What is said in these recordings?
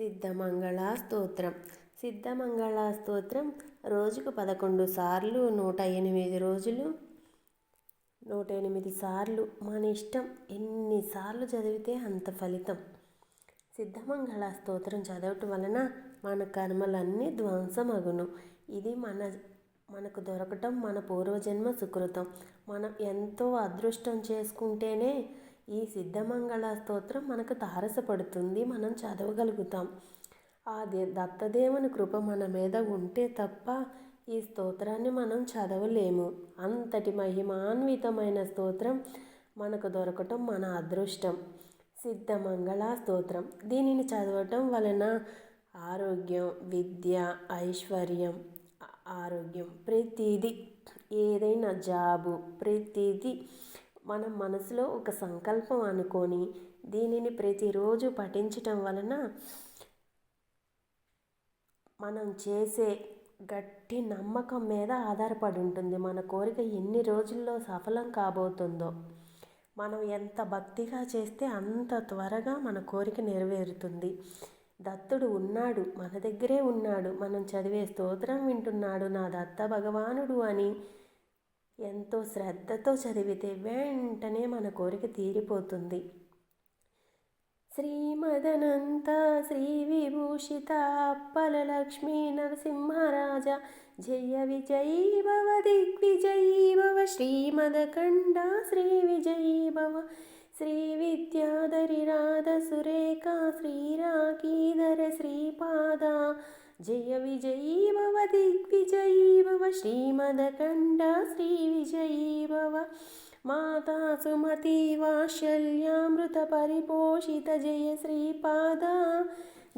సిద్ధమంగళ స్తోత్రం సిద్ధమంగళ స్తోత్రం రోజుకు పదకొండు సార్లు నూట ఎనిమిది రోజులు నూట ఎనిమిది సార్లు మన ఇష్టం. ఎన్నిసార్లు చదివితే అంత ఫలితం. సిద్ధమంగళ స్తోత్రం చదవటం వలన మన కర్మలన్నీ ధ్వంసమగును. ఇది మన మనకు దొరకటం మన పూర్వజన్మ సుకృతం. మనం ఎంతో అదృష్టం చేసుకుంటేనే ఈ సిద్ధమంగళ స్తోత్రం మనకు తారసపడుతుంది మనం చదవగలుగుతాం. ఆ దే దత్తదేవుని కృప మన మీద ఉంటే తప్ప ఈ స్తోత్రాన్ని మనం చదవలేము. అంతటి మహిమాన్వితమైన స్తోత్రం మనకు దొరకటం మన అదృష్టం. సిద్ధమంగళ స్తోత్రం. దీనిని చదవటం వలన ఆరోగ్యం విద్య ఐశ్వర్యం ఆరోగ్యం ప్రతిదీ ఏదైనా జాబు ప్రతిదీ మనం మనసులో ఒక సంకల్పం అనుకొని దీనిని ప్రతిరోజు పఠించటం వలన మనం చేసే గట్టి నమ్మకం మీద ఆధారపడి ఉంటుంది. మన కోరిక ఎన్ని రోజుల్లో సఫలం కాబోతుందో మనం ఎంత భక్తిగా చేస్తే అంత త్వరగా మన కోరిక నెరవేరుతుంది. దత్తుడు ఉన్నాడు మన దగ్గరే ఉన్నాడు. మనం చదివే స్తోత్రం వింటున్నాడు. నా దత్త భగవానుడు అని ఎంతో శ్రద్ధతో చదివితే వెంటనే మన కోరిక తీరిపోతుంది. శ్రీమదనంత శ్రీ విభూషిత అప్పల లక్ష్మీ నరసింహరాజ జయ విజయీ భవ దిగ్విజయీ భవ శ్రీమదకండ శ్రీ విజయీ భవ శ్రీ విద్యాధరి రాధ సురేఖ శ్రీరాకీధర శ్రీపాద జయ విజయీ భవ దిగ్విజయీ భవ శ్రీమదకండ శ్రీ విజయీ భవ. మాతా సుమతి వాత్సల్యామృత పరిపోషిత జయ శ్రీపాద.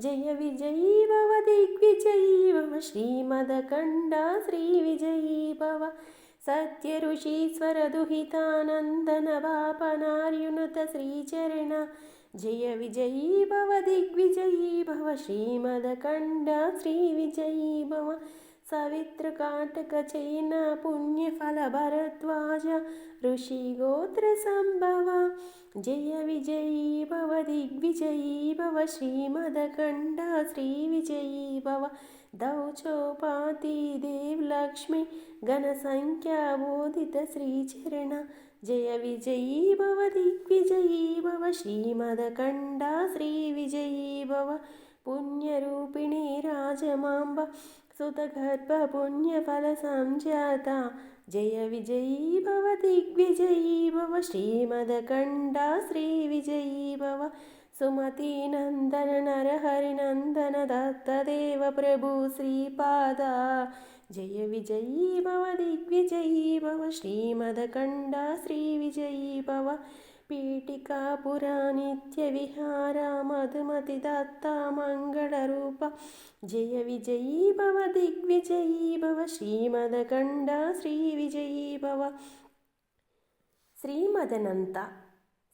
జయ విజయీ భవ దిగ్విజయీ భవ శ్రీమదకండ శ్రీ విజయీ భవ. సత్య ఋషీశ్వర దుహితానందన బాపనార్యునుత శ్రీచరణ. జయ విజయీ భవ దిగ్విజయీ భవ శ్రీమదకండ శ్రీ విజయీ భవ సవిత్ర కాటక చైన పుణ్యఫల భరద్వాజ ఋషి గోత్ర సంభవ జయ విజయీ భవ దిగ్విజయీ భవ శ్రీమదకండ जयविजयी भव दिग्विजयी भव श्रीमदकण्डा श्रीविजयी भव पुण्यरूपिणी राजमाम्ब सुतगर्भपुण्यफलसञ्जाता जयविजयी भव दिग्विजयी भव श्रीमदकण्डा श्रीविजयीभव। सुमतिनन्दन नरहरिनन्दन दत्तदेव प्रभु श्रीपादा। విజయీ భవ దిగ్విజయీ భవ శ్రీమదకండ శ్రీ విజయీ భవ సుమతి నందన నరహరి నందన దత్తదేవ ప్రభు శ్రీపాద జయ విజయీ భవ దిగ్విజయీ భవ శ్రీమదకండ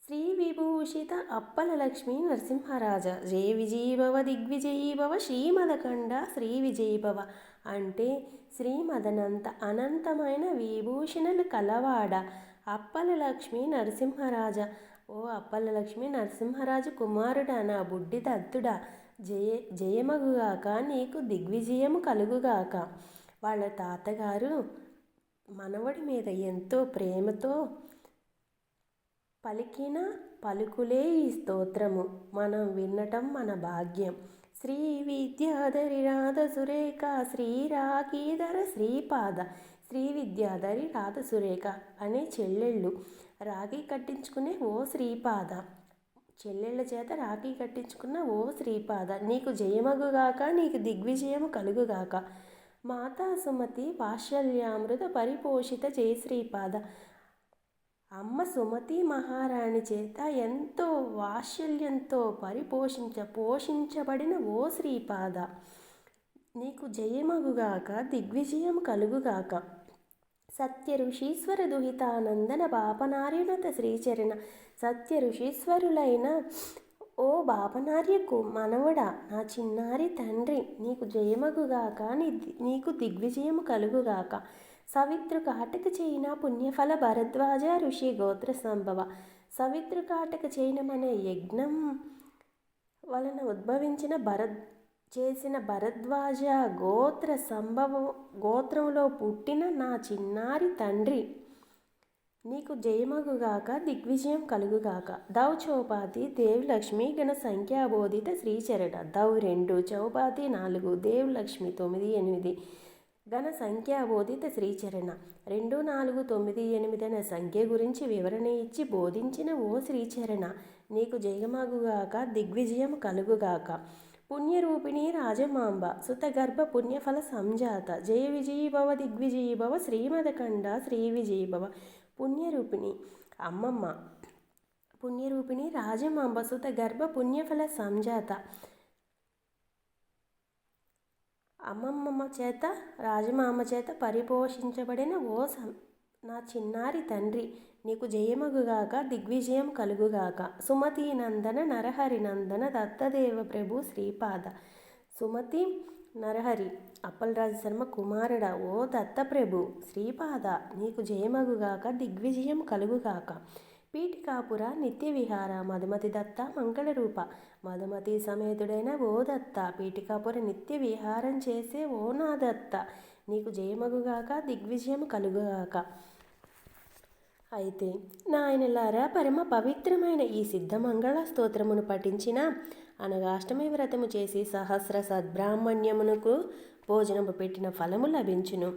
శ్రీ విభూషిత అప్పల లక్ష్మీ నరసింహరాజ. జయ విజయీ దిగ్విజయీభవ దిగ్విజయీ శ్రీమదకండ శ్రీ విజయభవ అంటే శ్రీమదనంత అనంతమైన విభూషణలు కలవాడ. అప్పలలక్ష్మి నరసింహరాజ. ఓ అప్పలలక్ష్మి నరసింహరాజు కుమారుడా నా బుడ్డి దత్తుడా. జయ జయమగుగాక నీకు దిగ్విజయము కలుగుగాక. వాళ్ళ తాతగారు మనవడి మీద ఎంతో ప్రేమతో పలికిన పలుకులే ఈ స్తోత్రము. మనం వినటం మన భాగ్యం. శ్రీ విద్యాధరి రాధ సురేఖ శ్రీ రాకీధర శ్రీపాద శ్రీ విద్యాధరి రాధ సురేఖ అనే చెల్లెళ్ళు రాఖీ కట్టించుకునే ఓ శ్రీపాద. చెల్లెళ్ళ చేత రాఖీ కట్టించుకున్న ఓ శ్రీపాద. నీకు జయమగుగాక నీకు దిగ్విజయము కలుగుగాక. మాతా సుమతి వాత్సల్యామృత పరిపోషిత జయ శ్రీపాద అమ్మ సుమతి మహారాణి చేత ఎంతో వాత్సల్యంతో పరిపోషించ పోషించబడిన ఓ శ్రీపాద. నీకు జయమగుగాక దిగ్విజయం కలుగుగాక. సత్య ఋషీశ్వర దుహితానందన బాపనార్యునత శ్రీచరణ. సత్య ఋషీశ్వరులైన ఓ బాపనార్యకు మనవడా నా చిన్నారి తండ్రి నీకు జయమగుగాక నీ నీకు దిగ్విజయము కలుగుగాక. సవిత్రు కాటక చేయిన పుణ్యఫల భరద్వాజ ఋషి గోత్ర సంభవ సవిత్రు కాటక చేయనమనే యజ్ఞం వలన ఉద్భవించిన భరద్ చేసిన భరద్వాజ గోత్ర సంభవం గోత్రంలో పుట్టిన నా చిన్నారి తండ్రి. నీకు జయమగుగాక దిగ్విజయం కలుగుగాక. దౌ చౌపాతి దేవలక్ష్మి గణ సంఖ్యాబోధిత శ్రీచరణ. దౌ రెండు చౌపాతి నాలుగు దేవలక్ష్మి తొమ్మిది ఎనిమిది. ఘన సంఖ్యాబోధిత శ్రీచరణ. రెండు నాలుగు తొమ్మిది ఎనిమిది అనే సంఖ్య గురించి వివరణ ఇచ్చి బోధించిన ఓ శ్రీచరణ. నీకు జయమగుగాక దిగ్విజయం కలుగుగాక. పుణ్యరూపిణి రాజమాంబ సుతగర్భ పుణ్యఫల సంజాత జయ విజయీభవ దిగ్విజయీభవ శ్రీమదకండ శ్రీ విజయీభవ పుణ్యరూపిణి. అమ్మమ్మ. పుణ్యరూపిణి రాజమాంబ సుత గర్భ పుణ్యఫల సంజాత. అమ్మమ్మ చేత రాజమామ చేత పరిపోషించబడిన ఓ సం నా చిన్నారి తండ్రి నీకు జయమగుగాక దిగ్విజయం కలుగుగాక. సుమతి నందన నరహరి నందన దత్తదేవ ప్రభు శ్రీపాద. సుమతి నరహరి అప్పలరాజు శర్మ కుమారుడ ఓ దత్తప్రభు శ్రీపాద నీకు జయమగుగాక దిగ్విజయం కలుగుగాక. పీఠికాపుర నిత్య విహార మధుమతి దత్త మంగళరూప మధుమతి సమేతుడైన ఓ దత్త పీఠికాపుర నిత్య విహారం చేసే ఓ నా దత్త నీకు జయమగుగాక దిగ్విజయం కలుగుగాక అయితే నాయనలారా పరమ పవిత్రమైన ఈ సిద్ధమంగళ స్తోత్రమును పఠించిన అనగా అష్టమి వ్రతము చేసి సహస్ర సద్బ్రాహ్మణ్యమునకు భోజనము పెట్టిన ఫలము లభించును.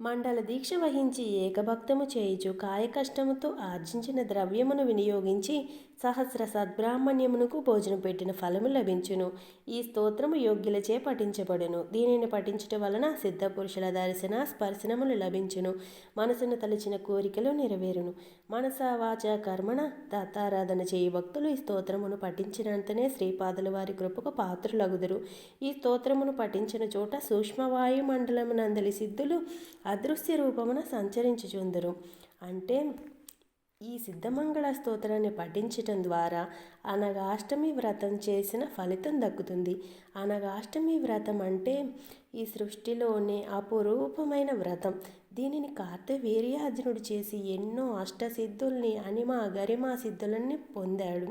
మండల దీక్ష వహించి ఏకభక్తము చేయుచు కాయకష్టముతో ఆర్జించిన ద్రవ్యమును వినియోగించి సహస్ర సద్బ్రాహ్మణ్యమునకు భోజనం పెట్టిన ఫలము లభించును. ఈ స్తోత్రము యోగ్యులచే పఠించబడును. దీనిని పఠించటం వలన సిద్ధ పురుషుల దర్శన స్పర్శనములు లభించును. మనసును తలచిన కోరికలు నెరవేరును. మనస వాచ కర్మణ దత్తారాధన చేయి భక్తులు ఈ స్తోత్రమును పఠించినంతనే శ్రీపాదుల వారి కృపకు పాత్రులగుదురు. ఈ స్తోత్రమును పఠించిన చోట సూక్ష్మవాయు మండలమునందలి సిద్ధులు అదృశ్య రూపమున సంచరించుచుందురు. అంటే ఈ సిద్ధమంగళ స్తోత్రాన్ని పఠించటం ద్వారా అనగాష్టమి వ్రతం చేసిన ఫలితం దక్కుతుంది. అనగాష్టమి వ్రతం అంటే ఈ సృష్టిలోనే అపురూపమైన వ్రతం. దీనిని కార్తవీర్యార్జునుడు చేసి ఎన్నో అష్టసిద్ధుల్ని అనిమ గరిమా సిద్ధులని పొందాడు.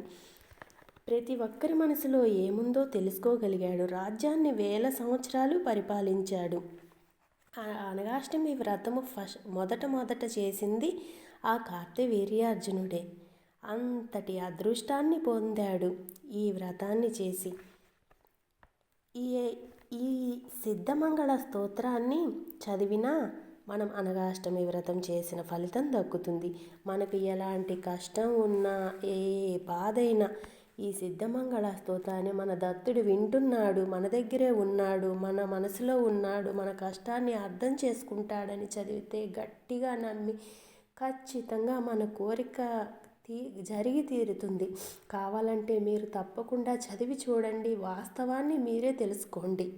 ప్రతి ఒక్కరి మనసులో ఏముందో తెలుసుకోగలిగాడు. రాజ్యాన్ని వేల సంవత్సరాలు పరిపాలించాడు. అనగాష్టమి వ్రతము ఫస్ట్ మొదట మొదట చేసింది ఆ కార్తవీర్యార్జునుడే అంతటి అదృష్టాన్ని పొందాడు ఈ వ్రతాన్ని చేసి. ఈ ఈ సిద్ధమంగళ స్తోత్రాన్ని చదివినా మనం అనగాష్టమి వ్రతం చేసిన ఫలితం దక్కుతుంది. మనకు ఎలాంటి కష్టం ఉన్నా ఏ బాధైనా ఈ సిద్ధమంగళ స్తోత్రాన్ని మన దత్తుడు వింటున్నాడు మన దగ్గరే ఉన్నాడు మన మనసులో ఉన్నాడు మన కష్టాన్ని అర్థం చేసుకుంటాడని చదివితే గట్టిగా నమ్మి ఖచ్చితంగా మన కోరిక తీ జరిగి తీరుతుంది. కావాలంటే మీరు తప్పకుండా చదివి చూడండి. వాస్తవాన్ని మీరే తెలుసుకోండి.